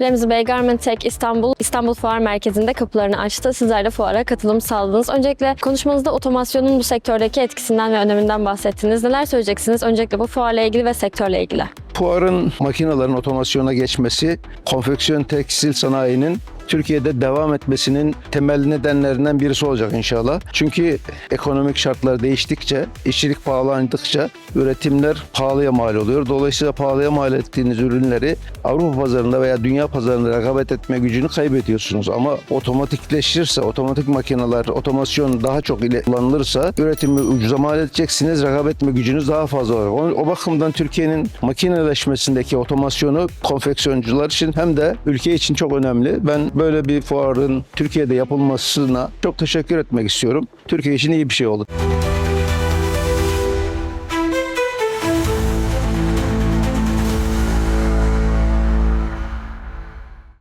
Remzi Bey Garment Tech İstanbul, İstanbul Fuar Merkezi'nde kapılarını açtı. Sizler de fuara katılım sağladınız. Öncelikle konuşmanızda otomasyonun bu sektördeki etkisinden ve öneminden bahsettiniz. Neler söyleyeceksiniz? Öncelikle bu fuarla ilgili ve sektörle ilgili. Fuarın makinelerin otomasyona geçmesi, konfeksiyon tekstil sanayinin Türkiye'de devam etmesinin temel nedenlerinden birisi olacak inşallah. Çünkü ekonomik şartlar değiştikçe, işçilik pahalandıkça üretimler pahalıya mal oluyor. Dolayısıyla pahalıya mal ettiğiniz ürünleri Avrupa pazarında veya dünya pazarında rekabet etme gücünü kaybediyorsunuz. Ama otomatikleşirse, otomatik makineler, otomasyon daha çok ile kullanılırsa üretimi ucuza mal edeceksiniz, rekabet etme gücünüz daha fazla olur. O, o bakımdan Türkiye'nin makineleşmesindeki otomasyonu konfeksiyoncular için hem de ülke için çok önemli. Ben böyle bir fuarın Türkiye'de yapılmasına çok teşekkür etmek istiyorum. Türkiye için iyi bir şey oldu.